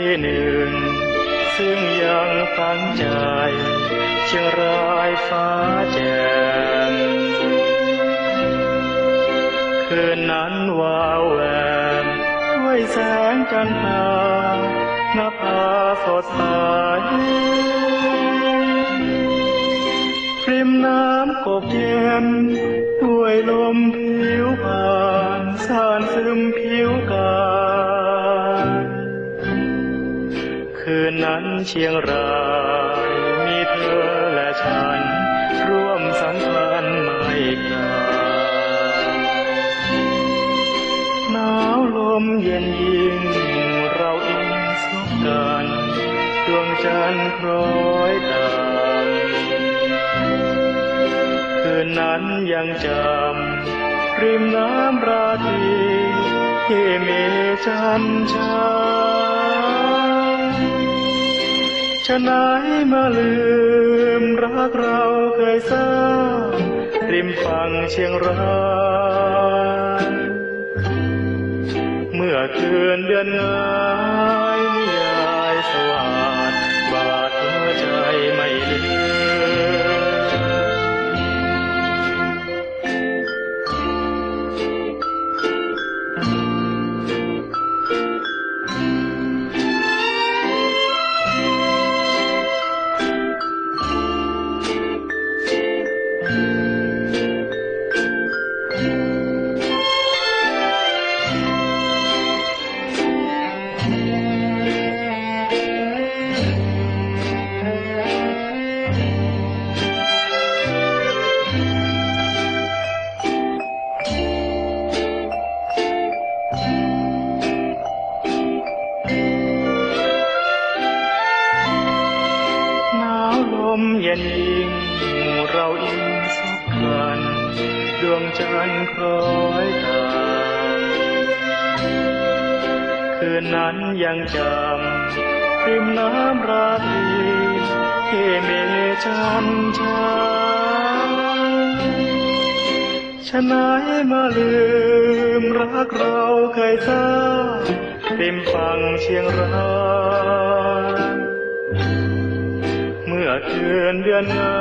หนึ่ง ซึ่งยังตั้งใจเชียงรายฟ้าแจ่มคืนนั้นวาวแหวมด้วยแสงจันทราหน้าผาสดใสริมน้ำกบเย็นด้วยลมผิวผ่านสานซึมผิวกา เชียงรายมีเธอและฉัน ร่วมสัมพันธ์ไม่กลายหนาวลมเย็นยิ่งเราอิงสบกันดวงจันทร์คล้อยตามคืนนั้นยังจำริมน้ำราตรีที่มีจันทรา ฉะไหนมาลืมรักเราเคยสร้างริมฝั่งเชียงรายเมื่อคืนเดือนงา มเย็นยิ่งเราอิงสบกันดวงจันทร์คล้อยตามคืนนั้นยังจำริมน้ำราตรีที่มีจันทราฉะไหนมาลืมรักเราเคยสร้างริมฝั่งเชียงราย เมื่อคืนเดือนงา